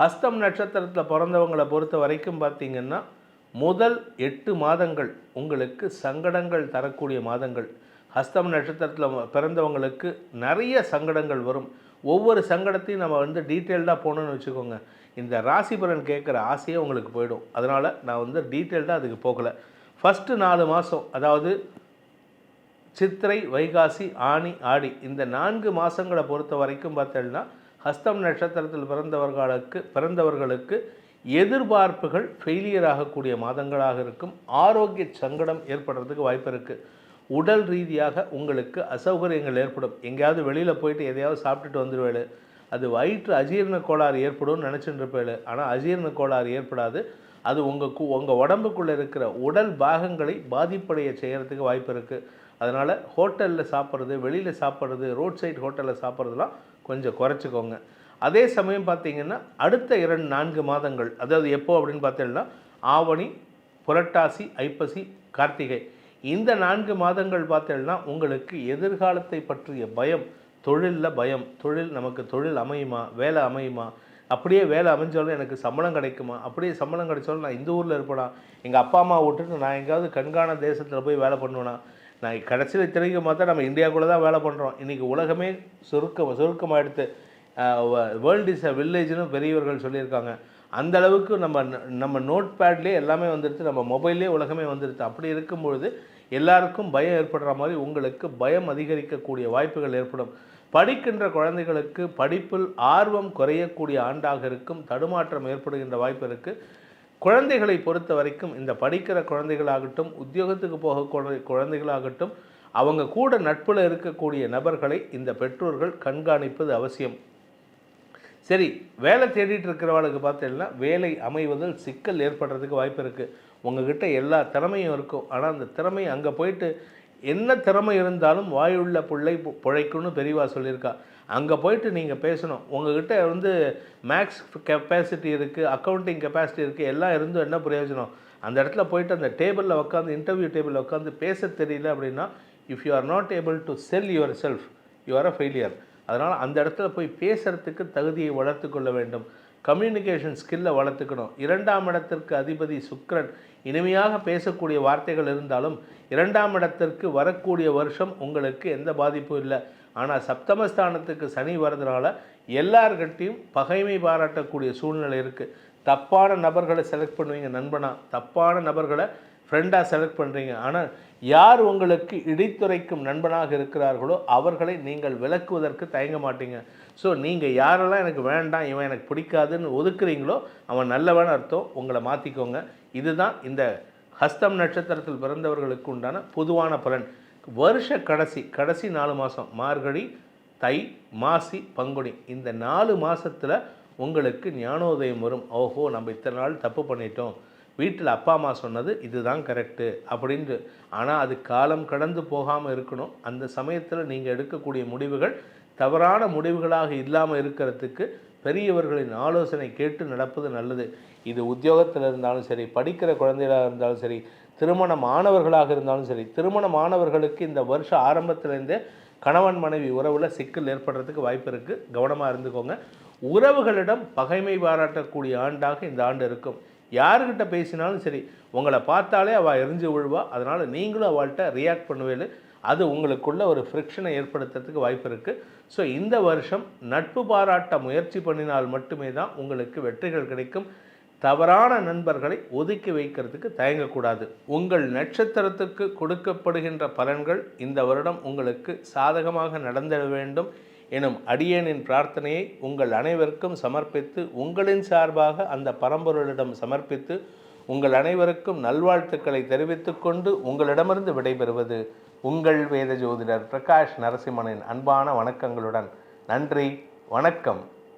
ஹஸ்தம் நட்சத்திரத்தில் பிறந்தவங்களை பொறுத்த வரைக்கும் பார்த்தீங்கன்னா முதல் எட்டு மாதங்கள் உங்களுக்கு சங்கடங்கள் தரக்கூடிய மாதங்கள். ஹஸ்தம் நட்சத்திரத்தில் பிறந்தவங்களுக்கு நிறைய சங்கடங்கள் வரும். ஒவ்வொரு சங்கடத்தையும் நம்ம வந்து டீட்டெயில்டாக போகணுன்னு வச்சுக்கோங்க. இந்த ராசிபலன் கேட்குற ஆசையே உங்களுக்கு போயிடும். அதனால் நான் வந்து டீட்டெயில்டாக அதுக்கு போகலை. ஃபஸ்ட்டு நாலு மாதம் அதாவது சித்திரை வைகாசி ஆனி ஆடி இந்த நான்கு மாதங்களை பொறுத்த வரைக்கும் பார்த்தீங்கன்னா ஹஸ்தம் நட்சத்திரத்தில் பிறந்தவர்களுக்கு பிறந்தவர்களுக்கு எதிர்பார்ப்புகள் ஃபெயிலியர் ஆகக்கூடிய மாதங்களாக இருக்கும். ஆரோக்கிய சங்கடம் ஏற்படுறதுக்கு வாய்ப்பு இருக்குது உடல் ரீதியாக உங்களுக்கு அசௌகரியங்கள் ஏற்படும். எங்கேயாவது வெளியில் போயிட்டு எதையாவது சாப்பிட்டுட்டு வந்துடுவேலு அது வயிற்று அஜீரண கோளாறு ஏற்படும்னு நினச்சிட்டு இருப்பேன் ஆனால் அஜீரண கோளாறு ஏற்படாது. அது உங்கள் கு உங்கள் உடம்புக்குள்ளே இருக்கிற உடல் பாகங்களை பாதிப்படைய செய்கிறதுக்கு வாய்ப்பு இருக்குது அதனால் ஹோட்டலில் சாப்பிட்றது வெளியில் சாப்பிட்றது ரோட் சைடு ஹோட்டலில் சாப்பிட்றதுலாம் கொஞ்சம் குறைச்சிக்கோங்க. அதே சமயம் பார்த்தீங்கன்னா அடுத்த இரண்டு நான்கு மாதங்கள் அதாவது எப்போ அப்படின்னு பார்த்தீங்கன்னா ஆவணி புரட்டாசி ஐப்பசி கார்த்திகை. இந்த நான்கு மாதங்கள் பார்த்தீங்கன்னா உங்களுக்கு எதிர்காலத்தை பற்றிய பயம் தொழிலில் பயம். தொழில் நமக்கு தொழில் அமையுமா? வேலை அமையுமா? அப்படியே வேலை அமைஞ்சாலும் எனக்கு சம்பளம் கிடைக்குமா? அப்படியே சம்பளம் கிடைச்சாலும் நான் இந்த ஊரில் இருப்பேனா? எங்கள் அப்பா அம்மா விட்டுட்டு நான் எங்கேயாவது கண்காண தேசத்தில் போய் வேலை பண்ணுவேனா? நான் கடைசியில் இத்தனைக்கு பார்த்தா நம்ம இந்தியாவுக்குள்ளே தான் வேலை பண்ணுறோம் இன்றைக்கி உலகமே சுருக்கம் சுருக்கமாக எடுத்து வேர்ல்டு இஸ் அ வில்லேஜ்னு பெரியவர்கள் சொல்லியிருக்காங்க. அந்த அளவுக்கு நம்ம நம்ம நோட் பேட்லேயே எல்லாமே வந்துடுது நம்ம மொபைல்லே உலகமே வந்துடுது அப்படி இருக்கும்பொழுது எல்லாருக்கும் பயம் ஏற்படுற மாதிரி உங்களுக்கு பயம் அதிகரிக்கக்கூடிய வாய்ப்புகள் ஏற்படும். படிக்கின்ற குழந்தைகளுக்கு படிப்பில் ஆர்வம் குறையக்கூடிய ஆண்டாக இருக்கும். தடுமாற்றம் ஏற்படுகின்ற வாய்ப்பு இருக்குது குழந்தைகளை பொறுத்த வரைக்கும் இந்த படிக்கிற குழந்தைகளாகட்டும் உத்தியோகத்துக்கு போகக்கூடிய குழந்தைகளாகட்டும் அவங்க கூட நட்பில் இருக்கக்கூடிய நபர்களை இந்த பெற்றோர்கள் கண்காணிப்பது அவசியம். சரி வேலை தேடிட்டு இருக்கிறவளுக்கு பார்த்தீங்கன்னா வேலை அமைவதில் சிக்கல் ஏற்படுறதுக்கு வாய்ப்பு இருக்குது உங்ககிட்ட எல்லா திறமையும் இருக்கும். ஆனால் அந்த திறமை அங்கே போயிட்டு என்ன திறமை இருந்தாலும் வாயுள்ள பிள்ளை பிழைக்கும்னு பெரியவா சொல்லியிருக்கா. அங்கே போயிட்டு நீங்கள் பேசணும். உங்கள்கிட்ட வந்து மேக்ஸ் கெப்பாசிட்டி இருக்குது அக்கௌண்டிங் கெப்பாசிட்டி இருக்குது எல்லாம் இருந்தும் என்ன பிரயோஜனம்? அந்த இடத்துல போயிட்டு அந்த டேபிளில் உட்காந்து இன்டர்வியூ டேபிளில் உட்காந்து பேச தெரியல அப்படின்னா if you are not able to sell yourself you are a failure அதனால் அந்த இடத்துல போய் பேசுகிறதுக்கு தகுதியை வளர்த்து கொள்ள வேண்டும். கம்யூனிகேஷன் ஸ்கில்லை வளர்த்துக்கணும். இரண்டாம் இடத்திற்கு அதிபதி சுக்ரன் இனிமையாக பேசக்கூடிய வார்த்தைகள் இருந்தாலும் இரண்டாம் இடத்திற்கு வரக்கூடிய வருஷம் உங்களுக்கு எந்த பாதிப்பும் இல்லை. ஆனால் சப்தமஸ்தானத்துக்கு சனி வர்றதுனால எல்லார்கிட்டையும் பகைமை பாராட்டக்கூடிய சூழ்நிலை இருக்குது தப்பான நபர்களை செலக்ட் பண்ணுவீங்க நண்பனா. தப்பான நபர்களை ஃப்ரெண்டாக செலக்ட் பண்ணுறீங்க ஆனால் யார் உங்களுக்கு இடித்துரைக்கும் நண்பனாக இருக்கிறார்களோ அவர்களை நீங்கள் விளக்குவதற்கு தயங்க மாட்டீங்க. ஸோ நீங்கள் யாரெல்லாம் எனக்கு வேண்டாம் இவன் எனக்கு பிடிக்காதுன்னு ஒதுக்குறீங்களோ அவன் நல்லவன் அர்த்தம் உங்களை மாற்றிக்கோங்க இதுதான் இந்த ஹஸ்தம் நட்சத்திரத்தில் பிறந்தவர்களுக்கு உண்டான பொதுவான பலன். வருஷ கடைசி கடைசி நாலு மாதம் மார்கழி தை மாசி பங்குனி. இந்த நாலு மாதத்தில் உங்களுக்கு ஞானோதயம் வரும். ஓஹோ நம்ம இத்தனை நாள் தப்பு பண்ணிட்டோம். வீட்டில் அப்பா அம்மா சொன்னது இதுதான் கரெக்டு அப்படின்ட்டு. ஆனால் அது காலம் கடந்து போகாமல் இருக்கணும். அந்த சமயத்தில் நீங்கள் எடுக்கக்கூடிய முடிவுகள் தவறான முடிவுகளாக இல்லாமல் இருக்கிறதுக்கு பெரியவர்களின் ஆலோசனை கேட்டு நடப்பது நல்லது. இது உத்தியோகத்தில் இருந்தாலும் சரி படிக்கிற குழந்தைகளாக இருந்தாலும் சரி திருமண மாணவர்களாக இருந்தாலும் சரி திருமண மாணவர்களுக்கு இந்த வருஷ ஆரம்பத்திலேருந்தே கணவன் மனைவி உறவில் சிக்கல் ஏற்படுறதுக்கு வாய்ப்பு இருக்குது கவனமாக இருந்துக்கோங்க. உறவுகளிடம் பகைமை பாராட்டக்கூடிய ஆண்டாக இந்த ஆண்டு இருக்கும். யாருக்கிட்ட பேசினாலும் சரி உங்களை பார்த்தாலே அவள் எரிஞ்சு விழுவா. அதனால் நீங்களும் அவள்கிட்ட ரியாக்ட் பண்ணுவேலு அது உங்களுக்குள்ள ஒரு ஃப்ரிக்ஷனை ஏற்படுத்துறதுக்கு வாய்ப்பு இருக்குது ஸோ இந்த வருஷம் நட்பு பாராட்ட முயற்சி பண்ணினால் மட்டுமே தான் உங்களுக்கு வெற்றிகள் கிடைக்கும். தவறான நண்பர்களை ஒதுக்கி வைக்கிறதுக்கு தயங்கக்கூடாது. உங்கள் நட்சத்திரத்துக்கு கொடுக்கப்படுகின்ற பலன்கள் இந்த வருடம் உங்களுக்கு சாதகமாக நடந்திட வேண்டும் எனும் அடியேனின் பிரார்த்தனையை உங்கள் அனைவருக்கும் சமர்ப்பித்து உங்களின் சார்பாக அந்த பரம்பொருளிடம் சமர்ப்பித்து உங்கள் அனைவருக்கும் நல்வாழ்த்துக்களை தெரிவித்துக்கொண்டு உங்களிடமிருந்து விடைபெறுவது உங்கள் வேத ஜோதிடர் பிரகாஷ் நரசிம்மனின் அன்பான வணக்கங்களுடன். நன்றி வணக்கம்.